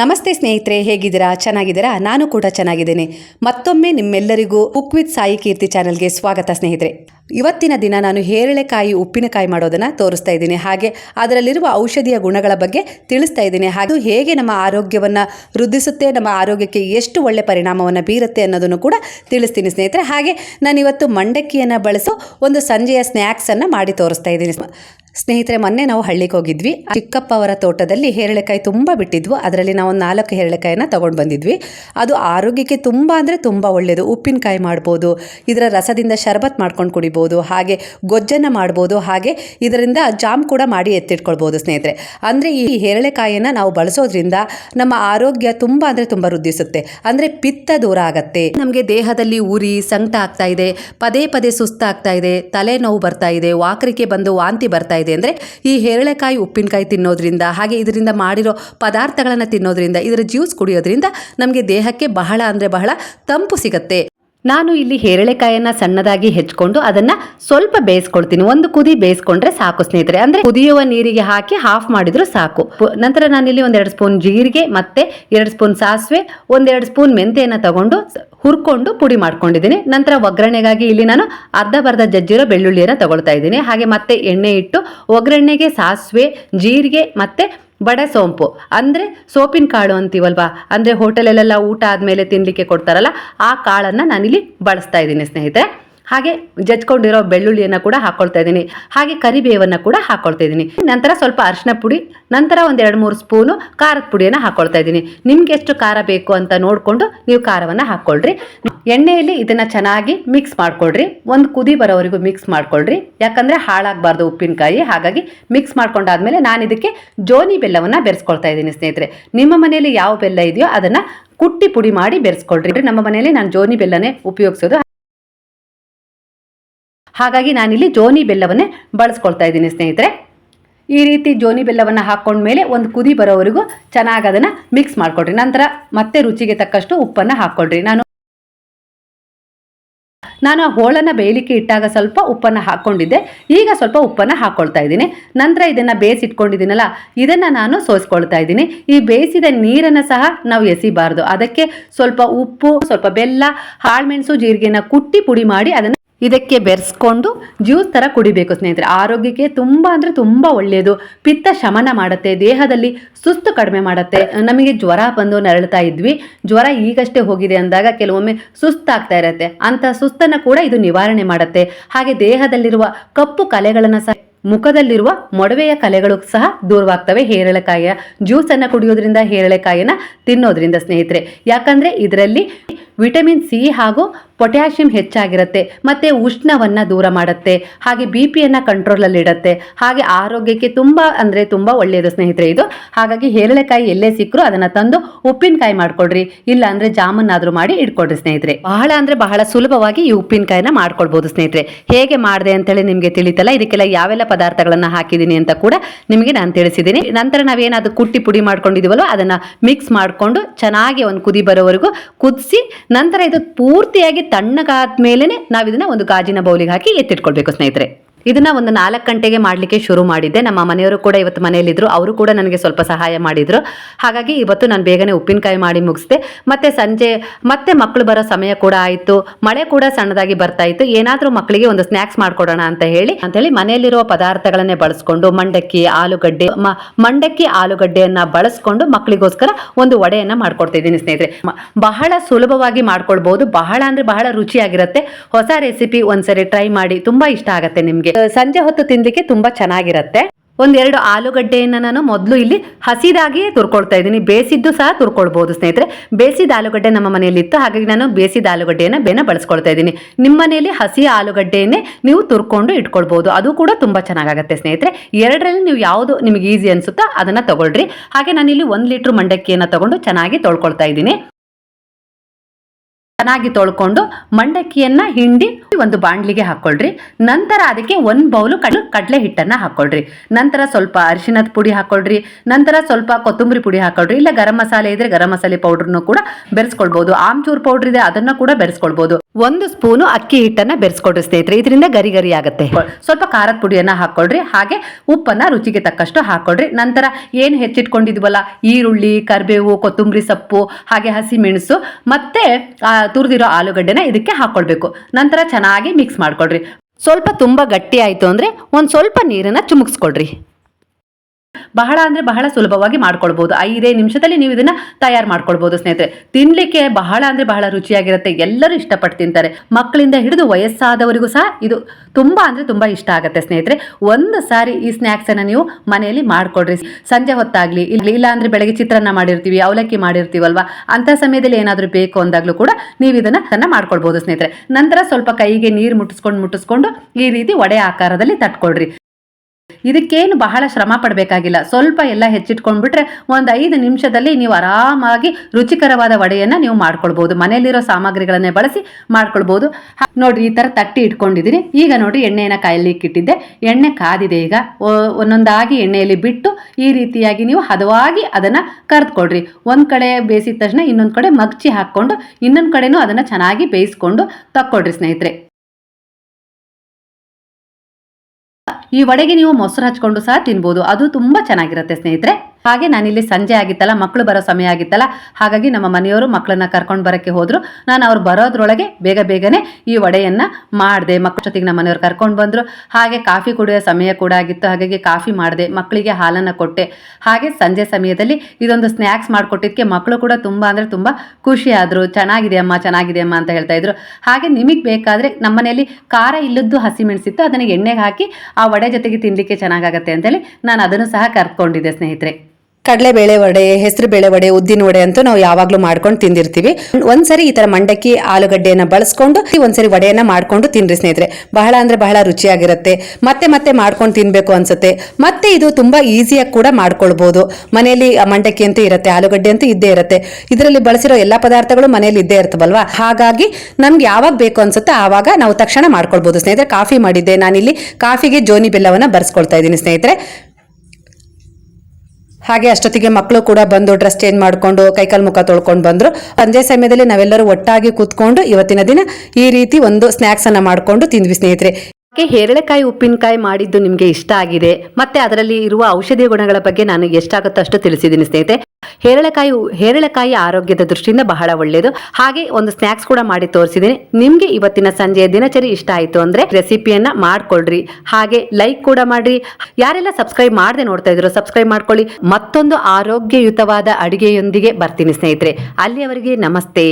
ನಮಸ್ತೆ ಸ್ನೇಹಿತರೆ, ಹೇಗಿದ್ದೀರಾ? ಚೆನ್ನಾಗಿದ್ದೀರಾ? ನಾನು ಕೂಡ ಚೆನ್ನಾಗಿದ್ದೇನೆ. ಮತ್ತೊಮ್ಮೆ ನಿಮ್ಮೆಲ್ಲರಿಗೂ ಕುಕ್ ವಿತ್ ಸಾಯಿ ಕೀರ್ತಿ ಚಾನಲ್ಗೆ ಸ್ವಾಗತ ಸ್ನೇಹಿತರೆ. ಇವತ್ತಿನ ದಿನ ನಾನು ಹೇರಳೆಕಾಯಿ, ಉಪ್ಪಿನಕಾಯಿ ಮಾಡೋದನ್ನು ತೋರಿಸ್ತಾ ಇದ್ದೀನಿ. ಹಾಗೆ ಅದರಲ್ಲಿರುವ ಔಷಧಿಯ ಗುಣಗಳ ಬಗ್ಗೆ ತಿಳಿಸ್ತಾ ಇದ್ದೀನಿ. ಹಾಗೂ ಹೇಗೆ ನಮ್ಮ ಆರೋಗ್ಯವನ್ನು ವೃದ್ಧಿಸುತ್ತೆ, ನಮ್ಮ ಆರೋಗ್ಯಕ್ಕೆ ಎಷ್ಟು ಒಳ್ಳೆ ಪರಿಣಾಮವನ್ನು ಬೀರುತ್ತೆ ಅನ್ನೋದನ್ನು ಕೂಡ ತಿಳಿಸ್ತೀನಿ ಸ್ನೇಹಿತರೆ. ಹಾಗೆ ನಾನು ಇವತ್ತು ಮಂಡಕ್ಕಿಯನ್ನು ಬಳಸೋ ಒಂದು ಸಂಜೆಯ ಸ್ನ್ಯಾಕ್ಸನ್ನು ಮಾಡಿ ತೋರಿಸ್ತಾ ಇದ್ದೀನಿ. ಸ್ನೇಹಿತರೆ, ಮೊನ್ನೆ ನಾವು ಹಳ್ಳಿಗೆ ಹೋಗಿದ್ವಿ. ಚಿಕ್ಕಪ್ಪ ಅವರ ತೋಟದಲ್ಲಿ ಹೇರಳೆಕಾಯಿ ತುಂಬ ಬಿಟ್ಟಿದ್ವು. ಅದರಲ್ಲಿ ನಾವು ನಾಲ್ಕು ಹೇರಳೆಕಾಯಿನ ತಗೊಂಡು ಬಂದಿದ್ವಿ. ಅದು ಆರೋಗ್ಯಕ್ಕೆ ತುಂಬ ಅಂದರೆ ತುಂಬ ಒಳ್ಳೆಯದು ಉಪ್ಪಿನಕಾಯಿ ಮಾಡ್ಬೋದು, ಇದರ ರಸದಿಂದ ಶರಬತ್ ಮಾಡ್ಕೊಂಡು ಕುಡಿಬೋದು, ಹಾಗೆ ಗೊಜ್ಜನ್ನು ಮಾಡ್ಬೋದು, ಹಾಗೆ ಇದರಿಂದ ಜಾಮ್ ಕೂಡ ಮಾಡಿ ಎತ್ತಿಟ್ಕೊಳ್ಬೋದು ಸ್ನೇಹಿತರೆ. ಅಂದರೆ ಈ ಹೇರಳೆಕಾಯಿಯನ್ನು ನಾವು ಬಳಸೋದ್ರಿಂದ ನಮ್ಮ ಆರೋಗ್ಯ ತುಂಬ ಅಂದರೆ ತುಂಬ ವೃದ್ಧಿಸುತ್ತೆ. ಅಂದರೆ ಪಿತ್ತ ದೂರ ಆಗತ್ತೆ. ನಮಗೆ ದೇಹದಲ್ಲಿ ಉರಿ, ಸಂಕಟ ಆಗ್ತಾ ಇದೆ. ಪದೇ ಪದೇ ಸುಸ್ತಾಗ್ತಾ ಇದೆ. ತಲೆನೋವು ಬರ್ತಾ ಇದೆ. ವಾಕರಿಕೆ ಬಂದು ವಾಂತಿ ಬರ್ತಾ ಅಂದರೆ ಈ ಹೇರಳೆಕಾಯಿ ಉಪ್ಪಿನಕಾಯಿ ತಿನ್ನೋದ್ರಿಂದ ಹಾಗೆ ಇದರಿಂದ ಮಾಡಿರೋ ಪದಾರ್ಥಗಳನ್ನು ತಿನ್ನೋದ್ರಿಂದ ಇದರ ಜ್ಯೂಸ್ ಕುಡಿಯೋದ್ರಿಂದ ನಮಗೆ ದೇಹಕ್ಕೆ ಬಹಳ ಅಂದರೆ ಬಹಳ ತಂಪು ಸಿಗುತ್ತೆ. ನಾನು ಇಲ್ಲಿ ಹೇರಳೆಕಾಯನ್ನ ಸಣ್ಣದಾಗಿ ಹೆಚ್ಕೊಂಡು ಅದನ್ನ ಸ್ವಲ್ಪ ಬೇಯಿಸ್ಕೊಳ್ತೀನಿ. ಒಂದು ಕುದಿ ಬೇಯಿಸ್ಕೊಂಡ್ರೆ ಸಾಕು ಸ್ನೇಹಿತರೆ. ಅಂದ್ರೆ ಕುದಿಯುವ ನೀರಿಗೆ ಹಾಕಿ ಹಾಫ್ ಮಾಡಿದ್ರು ಸಾಕು. ನಂತರ ನಾನಿಲ್ಲಿ ಒಂದೆರಡು ಸ್ಪೂನ್ ಜೀರಿಗೆ ಮತ್ತೆ ಎರಡು ಸ್ಪೂನ್ ಸಾಸಿವೆ, ಒಂದೆರಡು ಸ್ಪೂನ್ ಮೆಂತೆಯನ್ನು ತಗೊಂಡು ಹುರ್ಕೊಂಡು ಪುಡಿ ಮಾಡ್ಕೊಂಡಿದ್ದೀನಿ. ನಂತರ ಒಗ್ಗರಣೆಗಾಗಿ ಇಲ್ಲಿ ನಾನು ಅರ್ಧ ಬರ್ಧ ಜಜ್ಜಿರೋ ಬೆಳ್ಳುಳ್ಳಿಯನ್ನು ತಗೊಳ್ತಾ ಇದ್ದೀನಿ. ಹಾಗೆ ಮತ್ತೆ ಎಣ್ಣೆ ಇಟ್ಟು ಒಗ್ಗರಣೆಗೆ ಸಾಸಿವೆ, ಜೀರಿಗೆ ಮತ್ತು ಬಡೆ ಸೋಂಪು. ಅಂದರೆ ಸೋಪಿನ ಕಾಳು ಅಂತೀವಲ್ವಾ? ಅಂದರೆ ಹೋಟೆಲಲ್ಲೆಲ್ಲ ಊಟ ಆದಮೇಲೆ ತಿನ್ನಲಿಕ್ಕೆ ಕೊಡ್ತಾರಲ್ಲ, ಆ ಕಾಳನ್ನು ನಾನಿಲ್ಲಿ ಬಳಸ್ತಾ ಇದ್ದೀನಿ ಸ್ನೇಹಿತರೆ. ಹಾಗೆ ಜಜ್ಕೊಂಡಿರೋ ಬೆಳ್ಳುಳ್ಳಿಯನ್ನು ಕೂಡ ಹಾಕ್ಕೊಳ್ತಾ ಇದ್ದೀನಿ. ಹಾಗೆ ಕರಿಬೇವನ್ನು ಕೂಡ ಹಾಕ್ಕೊಳ್ತಾ ಇದ್ದೀನಿ. ನಂತರ ಸ್ವಲ್ಪ ಅರಿಶಿನ ಪುಡಿ, ನಂತರ ಒಂದೆರಡು ಮೂರು ಸ್ಪೂನು ಖಾರದ ಪುಡಿಯನ್ನು ಹಾಕ್ಕೊಳ್ತಾ ಇದ್ದೀನಿ. ನಿಮ್ಗೆ ಎಷ್ಟು ಖಾರ ಬೇಕು ಅಂತ ನೋಡಿಕೊಂಡು ನೀವು ಖಾರವನ್ನು ಹಾಕ್ಕೊಳ್ರಿ ಎಣ್ಣೆಯಲ್ಲಿ ಇದನ್ನು ಚೆನ್ನಾಗಿ ಮಿಕ್ಸ್ ಮಾಡ್ಕೊಳ್ರಿ. ಒಂದು ಕುದಿ ಬರೋವರೆಗೂ ಮಿಕ್ಸ್ ಮಾಡ್ಕೊಳ್ರಿ. ಯಾಕಂದರೆ ಹಾಳಾಗಬಾರ್ದು ಉಪ್ಪಿನಕಾಯಿ, ಹಾಗಾಗಿ ಮಿಕ್ಸ್ ಮಾಡ್ಕೊಂಡಾದ್ಮೇಲೆ ನಾನು ಇದಕ್ಕೆ ಜೋನಿ ಬೆಲ್ಲವನ್ನು ಬೆರೆಸ್ಕೊಳ್ತಾ ಇದ್ದೀನಿ ಸ್ನೇಹಿತರೆ. ನಿಮ್ಮ ಮನೆಯಲ್ಲಿ ಯಾವ ಬೆಲ್ಲ ಇದೆಯೋ ಅದನ್ನು ಕುಟ್ಟಿ ಪುಡಿ ಮಾಡಿ ಬೆರೆಸ್ಕೊಳ್ರಿ. ನಮ್ಮ ಮನೆಯಲ್ಲಿ ನಾನು ಜೋನಿ ಬೆಲ್ಲನೇ ಉಪಯೋಗಿಸೋದು. ಹಾಗಾಗಿ ನಾನಿಲ್ಲಿ ಜೋನಿ ಬೆಲ್ಲವನ್ನೇ ಬಳಸ್ಕೊಳ್ತಾ ಇದ್ದೀನಿ ಸ್ನೇಹಿತರೆ. ಈ ರೀತಿ ಜೋನಿ ಬೆಲ್ಲವನ್ನು ಹಾಕ್ಕೊಂಡ್ಮೇಲೆ ಒಂದು ಕುದಿ ಬರೋವರೆಗೂ ಚೆನ್ನಾಗಿ ಅದನ್ನು ಮಿಕ್ಸ್ ಮಾಡಿಕೊಡ್ರಿ ನಂತರ ಮತ್ತೆ ರುಚಿಗೆ ತಕ್ಕಷ್ಟು ಉಪ್ಪನ್ನು ಹಾಕ್ಕೊಡ್ರಿ ನಾನು ನಾನು ಆ ಹೋಳನ್ನು ಬೇಯಲಿಕ್ಕೆ ಇಟ್ಟಾಗ ಸ್ವಲ್ಪ ಉಪ್ಪನ್ನು ಹಾಕ್ಕೊಂಡಿದ್ದೆ. ಈಗ ಸ್ವಲ್ಪ ಉಪ್ಪನ್ನು ಹಾಕ್ಕೊಳ್ತಾ ಇದ್ದೀನಿ. ನಂತರ ಇದನ್ನು ಬೇಯಿಸಿಟ್ಕೊಂಡಿದ್ದೀನಲ್ಲ, ಇದನ್ನು ನಾನು ಸೋಸ್ಕೊಳ್ತಾ ಇದ್ದೀನಿ. ಈ ಬೇಯಿಸಿದ ನೀರನ್ನು ಸಹ ನಾವು ಎಸಿಬಾರ್ದು. ಅದಕ್ಕೆ ಸ್ವಲ್ಪ ಉಪ್ಪು, ಸ್ವಲ್ಪ ಬೆಲ್ಲ ಹಾಳ್ಮೆಣಸು ಜೀರಿಗೆನ ಕುಟ್ಟಿ ಪುಡಿ ಮಾಡಿ ಅದನ್ನು ಇದಕ್ಕೆ ಬೆರೆಸ್ಕೊಂಡು ಜ್ಯೂಸ್ ಥರ ಕುಡಿಬೇಕು ಸ್ನೇಹಿತರೆ. ಆರೋಗ್ಯಕ್ಕೆ ತುಂಬ ಅಂದರೆ ತುಂಬ ಒಳ್ಳೆಯದು. ಪಿತ್ತ ಶಮನ ಮಾಡುತ್ತೆ, ದೇಹದಲ್ಲಿ ಸುಸ್ತು ಕಡಿಮೆ ಮಾಡುತ್ತೆ. ನಮಗೆ ಜ್ವರ ಬಂದು ನರಳ್ತಾ ಇದ್ವಿ. ಜ್ವರ ಈಗಷ್ಟೇ ಹೋಗಿದೆ ಅಂದಾಗ ಕೆಲವೊಮ್ಮೆ ಸುಸ್ತಾಗ್ತಾ ಇರತ್ತೆ. ಅಂತ ಸುಸ್ತನ್ನು ಕೂಡ ಇದು ನಿವಾರಣೆ ಮಾಡುತ್ತೆ. ಹಾಗೆ ದೇಹದಲ್ಲಿರುವ ಕಪ್ಪು ಕಲೆಗಳನ್ನು ಸಹ ಮುಖದಲ್ಲಿರುವ ಮೊಡವೆಯ ಕಲೆಗಳು ಸಹ ದೂರವಾಗ್ತವೆ. ಹೇರಳೆಕಾಯಿಯ ಜ್ಯೂಸನ್ನು ಕುಡಿಯೋದ್ರಿಂದ ಹೇರಳೆಕಾಯಿನ ತಿನ್ನೋದ್ರಿಂದ ಸ್ನೇಹಿತರೆ. ಯಾಕಂದ್ರೆ ಇದರಲ್ಲಿ ವಿಟಮಿನ್ ಸಿ ಹಾಗೂ ಪೊಟ್ಯಾಷಿಯಂ ಹೆಚ್ಚಾಗಿರುತ್ತೆ, ಮತ್ತೆ ಉಷ್ಣವನ್ನ ದೂರ ಮಾಡುತ್ತೆ, ಹಾಗೆ ಬಿ ಪಿಯನ್ನು ಕಂಟ್ರೋಲಲ್ಲಿ ಇಡುತ್ತೆ. ಹಾಗೆ ಆರೋಗ್ಯಕ್ಕೆ ತುಂಬ ಅಂದರೆ ತುಂಬ ಒಳ್ಳೆಯದು ಸ್ನೇಹಿತರೆ ಇದು. ಹಾಗಾಗಿ ಹೇರಳೆಕಾಯಿ ಎಲ್ಲೇ ಸಿಕ್ಕರೂ ಅದನ್ನು ತಂದು ಉಪ್ಪಿನಕಾಯಿ ಮಾಡ್ಕೊಳ್ರಿ. ಇಲ್ಲ ಅಂದರೆ ಜಾಮೂನಾದರೂ ಮಾಡಿ ಇಟ್ಕೊಳ್ರಿ ಸ್ನೇಹಿತರೆ. ಬಹಳ ಅಂದರೆ ಬಹಳ ಸುಲಭವಾಗಿ ಈ ಉಪ್ಪಿನಕಾಯಿನ ಮಾಡ್ಕೊಳ್ಬೋದು ಸ್ನೇಹಿತರೆ. ಹೇಗೆ ಮಾಡಿದೆ ಅಂತೇಳಿ ನಿಮಗೆ ತಿಳಿತಲ್ಲ. ಇದಕ್ಕೆಲ್ಲ ಯಾವೆಲ್ಲ ಪದಾರ್ಥಗಳನ್ನು ಹಾಕಿದ್ದೀನಿ ಅಂತ ಕೂಡ ನಿಮಗೆ ನಾನು ತಿಳಿಸಿದ್ದೀನಿ. ನಂತರ ನಾವೇನಾದ್ರು ಕುಟ್ಟಿ ಪುಡಿ ಮಾಡ್ಕೊಂಡಿದ್ದೀವಲ್ವ ಅದನ್ನು ಮಿಕ್ಸ್ ಮಾಡಿಕೊಂಡು ಚೆನ್ನಾಗಿ ಒಂದು ಕುದಿ ಬರೋವರೆಗೂ ಕುದಿಸಿ ನಂತರ ಇದು ಪೂರ್ತಿಯಾಗಿ ತಣ್ಣಗಾದ್ಮೇಲೆ ನಾವು ಇದನ್ನ ಒಂದು ಗಾಜಿನ ಬೌಲಿಗೆ ಹಾಕಿ ಎತ್ತಿಟ್ಕೊಳ್ಬೇಕು ಸ್ನೇಹಿತರೆ. ಇದನ್ನ ಒಂದು ನಾಲ್ಕು ಗಂಟೆಗೆ ಮಾಡಲಿಕ್ಕೆ ಶುರು ಮಾಡಿದ್ದೆ. ನಮ್ಮ ಮನೆಯವರು ಕೂಡ ಇವತ್ತು ಮನೆಯಲ್ಲಿದ್ದರು ಅವರು ಕೂಡ ನನಗೆ ಸ್ವಲ್ಪ ಸಹಾಯ ಮಾಡಿದರು. ಹಾಗಾಗಿ ಇವತ್ತು ನಾನು ಬೇಗನೆ ಉಪ್ಪಿನಕಾಯಿ ಮಾಡಿ ಮುಗಿಸಿದೆ. ಮತ್ತೆ ಸಂಜೆ, ಮತ್ತೆ ಮಕ್ಕಳು ಬರೋ ಸಮಯ ಕೂಡ ಆಯಿತು. ಮಳೆ ಕೂಡ ಸಣ್ಣದಾಗಿ ಬರ್ತಾ ಇತ್ತು. ಏನಾದರೂ ಮಕ್ಕಳಿಗೆ ಒಂದು ಸ್ನ್ಯಾಕ್ಸ್ ಮಾಡ್ಕೊಡೋಣ ಅಂತ ಹೇಳಿ ಅಂತ ಹೇಳಿ ಮನೆಯಲ್ಲಿರುವ ಪದಾರ್ಥಗಳನ್ನೇ ಬಳಸ್ಕೊಂಡು ಮಂಡಕ್ಕಿ, ಆಲೂಗಡ್ಡೆ ಮಂಡಕ್ಕಿ, ಆಲೂಗಡ್ಡೆಯನ್ನ ಬಳಸ್ಕೊಂಡು ಮಕ್ಕಳಿಗೋಸ್ಕರ ಒಂದು ವಡೆಯನ್ನ ಮಾಡ್ಕೊಡ್ತಾ ಇದ್ದೀನಿ ಸ್ನೇಹಿತರೆ ಬಹಳ ಸುಲಭವಾಗಿ ಮಾಡ್ಕೊಳ್ಬೋದು. ಬಹಳ ಅಂದ್ರೆ ಬಹಳ ರುಚಿಯಾಗಿರುತ್ತೆ. ಹೊಸ ರೆಸಿಪಿ ಒಂದ್ಸರಿ ಟ್ರೈ ಮಾಡಿ. ತುಂಬಾ ಇಷ್ಟ ಆಗುತ್ತೆ ನಿಮ್ಗೆ. ಸಂಜೆ ಹೊತ್ತು ತಿನ್ಲಿಕ್ಕೆ ತುಂಬಾ ಚೆನ್ನಾಗಿರತ್ತೆ. ಒಂದೆರಡು ಆಲೂಗಡ್ಡೆಯನ್ನು ನಾನು ಮೊದಲು ಇಲ್ಲಿ ಹಸಿದಾಗಿ ತುರ್ಕೊಳ್ತಾ ಇದ್ದೀನಿ. ಬೇಸಿದ್ದು ಸಹ ತುರ್ಕೊಳ್ಬೋದು ಸ್ನೇಹಿತರೆ. ಬೇಸಿದ ಆಲೂಗಡ್ಡೆ ನಮ್ಮ ಮನೆಯಲ್ಲಿತ್ತು. ಹಾಗಾಗಿ ನಾನು ಬೇಸಿದ ಆಲೂಗಡ್ಡೆಯನ್ನು ಬೇನ ಬಳಸ್ಕೊಳ್ತಾ ಇದ್ದೀನಿ. ನಿಮ್ಮ ಮನೆಯಲ್ಲಿ ಹಸಿ ಆಲೂಗಡ್ಡೆಯನ್ನೇ ನೀವು ತುರ್ಕೊಂಡು ಇಟ್ಕೊಳ್ಬೋದು. ಅದು ಕೂಡ ತುಂಬ ಚೆನ್ನಾಗಾಗತ್ತೆ ಸ್ನೇಹಿತರೆ. ಎರಡರಲ್ಲಿ ನೀವು ಯಾವುದು ನಿಮಗೆ ಈಸಿ ಅನ್ಸುತ್ತೋ ಅದನ್ನು ತಗೊಳ್ರಿ. ಹಾಗೆ ನಾನಿಲ್ಲಿ ಒಂದು ಲೀಟ್ರ್ ಮಂಡಕ್ಕಿಯನ್ನು ತಗೊಂಡು ಚೆನ್ನಾಗಿ ತೊಳ್ಕೊಳ್ತಾ ಇದ್ದೀನಿ. ಚೆನ್ನಾಗಿ ತೊಳ್ಕೊಂಡು ಮಂಡಕ್ಕಿಯನ್ನ ಹಿಂಡಿ ಒಂದು ಬಾಂಡ್ಲಿಗೆ ಹಾಕೊಳ್ರಿ. ನಂತರ ಅದಕ್ಕೆ ಒಂದು ಬೌಲು ಕಡ್ ಕಡಲೆ ಹಿಟ್ಟನ್ನ ಹಾಕೊಳ್ರಿ. ನಂತರ ಸ್ವಲ್ಪ ಅರಿಶಿನದ ಪುಡಿ ಹಾಕೊಳ್ರಿ. ನಂತರ ಸ್ವಲ್ಪ ಕೊತ್ತಂಬರಿ ಪುಡಿ ಹಾಕೊಳ್ರಿ. ಇಲ್ಲ ಗರಂ ಮಸಾಲೆ ಇದ್ರೆ ಗರಂ ಮಸಾಲೆ ಪೌಡರ್ನು ಕೂಡ ಬೆರೆಸ್ಕೊಳ್ಬಹುದು ಆಮ್ಚೂರ್ ಪೌಡರ್ ಇದೆ, ಅದನ್ನ ಕೂಡ ಬೆರೆಸ್ಕೊಳ್ಬಹುದು ಒಂದು ಸ್ಪೂನು ಅಕ್ಕಿ ಹಿಟ್ಟನ್ನ ಬೆರೆಸ್ಕೊಡ್ರಿ ಸ್ನೇಹಿತರೆ. ಇದರಿಂದ ಗರಿ ಗರಿ ಆಗುತ್ತೆ. ಸ್ವಲ್ಪ ಖಾರದ ಪುಡಿಯನ್ನ ಹಾಕೊಳ್ರಿ. ಹಾಗೆ ಉಪ್ಪನ್ನ ರುಚಿಗೆ ತಕ್ಕಷ್ಟು ಹಾಕೊಳ್ರಿ. ನಂತರ ಏನು ಹೆಚ್ಚಿಟ್ಕೊಂಡಿದ್ವಲ್ಲ? ಈರುಳ್ಳಿ, ಕರಿಬೇವು, ಕೊತ್ತಂಬರಿ ಸೊಪ್ಪು, ಹಾಗೆ ಹಸಿ ಮೆಣಸು ಮತ್ತೆ ತುರಿದಿರೋ ಆಲೂಗಡ್ಡೆನ ಇದಕ್ಕೆ ಹಾಕೊಳ್ಬೇಕು. ನಂತರ ಮಿಕ್ಸ್ ಮಾಡ್ಕೊಳ್ರಿ. ಸ್ವಲ್ಪ ತುಂಬ ಗಟ್ಟಿ ಆಯಿತು ಅಂದರೆ ಒಂದು ಸ್ವಲ್ಪ ನೀರನ್ನು ಚುಮುಕ್ಸ್ಕೊಳ್ರಿ. ಬಹಳ ಅಂದರೆ ಬಹಳ ಸುಲಭವಾಗಿ ಮಾಡ್ಕೊಳ್ಬೋದು. ಐದೇ ನಿಮಿಷದಲ್ಲಿ ನೀವು ಇದನ್ನ ತಯಾರು ಮಾಡ್ಕೊಳ್ಬೋದು ಸ್ನೇಹಿತರೆ. ತಿನ್ಲಿಕ್ಕೆ ಬಹಳ ಅಂದರೆ ಬಹಳ ರುಚಿಯಾಗಿರುತ್ತೆ. ಎಲ್ಲರೂ ಇಷ್ಟಪಟ್ಟು ತಿಂತಾರೆ. ಮಕ್ಕಳಿಂದ ಹಿಡಿದು ವಯಸ್ಸಾದವರಿಗೂ ಸಹ ಇದು ತುಂಬ ಅಂದರೆ ತುಂಬ ಇಷ್ಟ ಆಗುತ್ತೆ ಸ್ನೇಹಿತರೆ. ಒಂದು ಸಾರಿ ಈ ಸ್ನ್ಯಾಕ್ಸನ್ನು ನೀವು ಮನೆಯಲ್ಲಿ ಮಾಡ್ಕೊಡ್ರಿ. ಸಂಜೆ ಹೊತ್ತಾಗಲಿ, ಇಲ್ಲಿ ಇಲ್ಲ ಅಂದರೆ ಬೆಳಗ್ಗೆ ಚಿತ್ರಾನ್ನ ಮಾಡಿರ್ತೀವಿ, ಅವಲಕ್ಕಿ ಮಾಡಿರ್ತೀವಲ್ವಾ ಅಂಥ ಸಮಯದಲ್ಲಿ ಏನಾದರೂ ಬೇಕು ಅಂದಾಗಲೂ ಕೂಡ ನೀವು ಇದನ್ನು ತನ್ನ ಮಾಡ್ಕೊಳ್ಬೋದು ಸ್ನೇಹಿತರೆ. ನಂತರ ಸ್ವಲ್ಪ ಕೈಗೆ ನೀರು ಮುಟ್ಟಿಸ್ಕೊಂಡು ಮುಟ್ಟಿಸ್ಕೊಂಡು ಈ ರೀತಿ ಒಡೆ ಆಕಾರದಲ್ಲಿ ತಟ್ಕೊಳ್ರಿ. ಇದಕ್ಕೇನು ಬಹಳ ಶ್ರಮ ಪಡಬೇಕಾಗಿಲ್ಲ. ಸ್ವಲ್ಪ ಎಲ್ಲ ಹೆಚ್ಚಿಟ್ಕೊಂಡ್ಬಿಟ್ರೆ ಒಂದು ಐದು ನಿಮಿಷದಲ್ಲಿ ನೀವು ಆರಾಮಾಗಿ ರುಚಿಕರವಾದ ವಡೆಯನ್ನು ನೀವು ಮಾಡ್ಕೊಳ್ಬೋದು. ಮನೆಯಲ್ಲಿರೋ ಸಾಮಗ್ರಿಗಳನ್ನೇ ಬಳಸಿ ಮಾಡ್ಕೊಳ್ಬೋದು. ನೋಡಿರಿ, ಈ ಥರ ತಟ್ಟಿ ಇಟ್ಕೊಂಡಿದ್ದೀನಿ ಈಗ ನೋಡಿ, ಎಣ್ಣೆಯನ್ನು ಕಾಯಲಿಕ್ಕೆ ಇಟ್ಟಿದ್ದೆ. ಎಣ್ಣೆ ಕಾದಿದೆ ಈಗ. ಒಂದೊಂದಾಗಿ ಎಣ್ಣೆಯಲ್ಲಿ ಬಿಟ್ಟು ಈ ರೀತಿಯಾಗಿ ನೀವು ಹದವಾಗಿ ಅದನ್ನು ಕರೆದುಕೊಳ್ರಿ. ಒಂದು ಕಡೆ ಬೇಯಿಸಿದ ತಕ್ಷಣ ಇನ್ನೊಂದು ಕಡೆ ಮಗ್ಚಿ ಹಾಕ್ಕೊಂಡು ಇನ್ನೊಂದು ಕಡೆನೂ ಅದನ್ನು ಚೆನ್ನಾಗಿ ಬೇಯಿಸ್ಕೊಂಡು ತಕ್ಕೊಡ್ರಿ ಸ್ನೇಹಿತರೆ. ಈ ವಡೆಗೆ ನೀವು ಮೊಸರು ಹಚ್ಕೊಂಡು ಸಹ ತಿನ್ಬೋದು. ಅದು ತುಂಬ ಚೆನ್ನಾಗಿರುತ್ತೆ ಸ್ನೇಹಿತರೆ. ಹಾಗೆ ನಾನಿಲ್ಲಿ ಸಂಜೆ ಆಗಿತ್ತಲ್ಲ ಮಕ್ಕಳು ಬರೋ ಸಮಯ ಆಗಿತ್ತಲ್ಲ, ಹಾಗಾಗಿ ನಮ್ಮ ಮನೆಯವರು ಮಕ್ಕಳನ್ನ ಕರ್ಕೊಂಡು ಬರೋಕ್ಕೆ ಹೋದ್ರು. ನಾನು ಅವ್ರು ಬರೋದ್ರೊಳಗೆ ಬೇಗ ಬೇಗನೆ ಈ ವಡೆಯನ್ನು ಮಾಡಿದೆ ಮಕ್ಕಳ ಜೊತೆಗೆ ನಮ್ಮ ಮನೆಯವ್ರು ಕರ್ಕೊಂಡು ಬಂದರು. ಹಾಗೆ ಕಾಫಿ ಕುಡಿಯೋ ಸಮಯ ಕೂಡ ಆಗಿತ್ತು, ಹಾಗಾಗಿ ಕಾಫಿ ಮಾಡಿದೆ ಮಕ್ಕಳಿಗೆ ಹಾಲನ್ನು ಕೊಟ್ಟೆ. ಹಾಗೆ ಸಂಜೆ ಸಮಯದಲ್ಲಿ ಇದೊಂದು ಸ್ನ್ಯಾಕ್ಸ್ ಮಾಡಿಕೊಟ್ಟಿದ್ದಕ್ಕೆ ಮಕ್ಕಳು ಕೂಡ ತುಂಬ ಅಂದರೆ ತುಂಬ ಖುಷಿ ಆದರು. ಚೆನ್ನಾಗಿದೆ ಅಮ್ಮ ಚೆನ್ನಾಗಿದೆ ಅಮ್ಮ ಅಂತ ಹೇಳ್ತಾ ಇದ್ರು. ಹಾಗೆ ನಿಮಗೆ ಬೇಕಾದರೆ ನಮ್ಮನೆಯಲ್ಲಿ ಖಾರ ಇಲ್ಲದ್ದು ಹಸಿಮೆಣಸಿತ್ತು ಅದನ್ನು ಎಣ್ಣೆಗೆ ಹಾಕಿ ಆ ವಡೆ ಜೊತೆಗೆ ತಿನ್ನಲಿಕ್ಕೆ ಚೆನ್ನಾಗಾಗತ್ತೆ ಅಂತೇಳಿ ನಾನು ಅದನ್ನು ಸಹ ಕರ್ಕೊಂಡಿದ್ದೆ ಸ್ನೇಹಿತರೆ. ಕಡಲೆಬೇಳೆ ವಡೆ, ಹೆಸರು ಬೇಳೆ ವಡೆ, ಉದ್ದಿನ ವಡೆ ಅಂತೂ ನಾವು ಯಾವಾಗಲೂ ಮಾಡ್ಕೊಂಡು ತಿಂದಿರ್ತೀವಿ. ಒಂದ್ಸರಿ ಈ ತರ ಮಂಡಕ್ಕಿ, ಆಲೂಗಡ್ಡೆಯನ್ನ ಬಳಸ್ಕೊಂಡು ಒಂದ್ಸರಿ ವಡೆಯನ್ನ ಮಾಡ್ಕೊಂಡು ತಿನ್ರಿ ಸ್ನೇಹಿತರೆ. ಬಹಳ ಅಂದ್ರೆ ಬಹಳ ರುಚಿಯಾಗಿರುತ್ತೆ. ಮತ್ತೆ ಮತ್ತೆ ಮಾಡ್ಕೊಂಡು ತಿನ್ಬೇಕು ಅನ್ಸುತ್ತೆ. ಮತ್ತೆ ಇದು ತುಂಬಾ ಈಸಿಯಾಗಿ ಕೂಡ ಮಾಡ್ಕೊಳ್ಬಹುದು ಮನೆಯಲ್ಲಿ ಮಂಡಕ್ಕಿ ಅಂತೂ ಇರುತ್ತೆ, ಆಲೂಗಡ್ಡೆ ಅಂತೂ ಇದ್ದೇ ಇರುತ್ತೆ. ಇದರಲ್ಲಿ ಬಳಸಿರೋ ಎಲ್ಲಾ ಪದಾರ್ಥಗಳು ಮನೆಯಲ್ಲಿ ಇದ್ದೇ ಇರ್ತವಲ್ವಾ? ಹಾಗಾಗಿ ನಮ್ಗೆ ಯಾವಾಗ ಬೇಕು ಅನ್ಸುತ್ತೆ ಆವಾಗ ನಾವು ತಕ್ಷಣ ಮಾಡ್ಕೊಳ್ಬಹುದು ಸ್ನೇಹಿತರೆ, ಕಾಫಿ ಮಾಡಿದ್ದೆ. ನಾನಿಲ್ಲಿ ಕಾಫಿಗೆ ಜೋನಿ ಬೆಲ್ಲವನ್ನ ಬರ್ಸ್ಕೊಳ್ತಾ ಇದ್ದೀನಿ ಸ್ನೇಹಿತರೆ. ಹಾಗೆ ಅಷ್ಟೊತ್ತಿಗೆ ಮಕ್ಕಳು ಕೂಡ ಬಂದು ಡ್ರೆಸ್ ಚೇಂಜ್ ಮಾಡಿಕೊಂಡು ಕೈಕಾಲು ಮುಖ ತೊಳ್ಕೊಂಡು ಬಂದರು. ಸಂಜೆ ಸಮಯದಲ್ಲಿ ನಾವೆಲ್ಲರೂ ಒಟ್ಟಾಗಿ ಕೂತ್ಕೊಂಡು ಇವತ್ತಿನ ದಿನ ಈ ರೀತಿ ಒಂದು ಸ್ನ್ಯಾಕ್ಸನ್ನು ಮಾಡಿಕೊಂಡು ತಿಂದ್ವಿ ಸ್ನೇಹಿತರೆ. ಹೇರಳೆಕಾಯಿ, ಉಪ್ಪಿನಕಾಯಿ ಮಾಡಿದ್ದು ನಿಮಗೆ ಇಷ್ಟ ಆಗಿದೆ, ಮತ್ತೆ ಅದರಲ್ಲಿ ಇರುವ ಔಷಧೀಯ ಗುಣಗಳ ಬಗ್ಗೆ ನಾನು ಎಷ್ಟಾಗುತ್ತೋ ಅಷ್ಟು ತಿಳಿಸಿದ್ದೀನಿ ಸ್ನೇಹಿತೆ ಹೇರಳೆಕಾಯಿ ಹೇರಳೆಕಾಯಿ ಆರೋಗ್ಯದ ದೃಷ್ಟಿಯಿಂದ ಬಹಳ ಒಳ್ಳೆಯದು. ಹಾಗೆ ಒಂದು ಸ್ನ್ಯಾಕ್ಸ್ ಕೂಡ ಮಾಡಿ ತೋರಿಸಿದ್ದೀನಿ. ನಿಮಗೆ ಇವತ್ತಿನ ಸಂಜೆಯ ದಿನಚರಿ ಇಷ್ಟ ಆಯಿತು ಅಂದರೆ ರೆಸಿಪಿಯನ್ನ ಮಾಡ್ಕೊಳ್ರಿ. ಹಾಗೆ ಲೈಕ್ ಕೂಡ ಮಾಡ್ರಿ. ಯಾರೆಲ್ಲ ಸಬ್ಸ್ಕ್ರೈಬ್ ಮಾಡದೆ ನೋಡ್ತಾ ಇದ್ರು ಸಬ್ಸ್ಕ್ರೈಬ್ ಮಾಡ್ಕೊಳ್ಳಿ. ಮತ್ತೊಂದು ಆರೋಗ್ಯಯುತವಾದ ಅಡುಗೆಯೊಂದಿಗೆ ಬರ್ತೀನಿ ಸ್ನೇಹಿತರೆ. ಅಲ್ಲಿಯವರೆಗೆ ನಮಸ್ತೆ.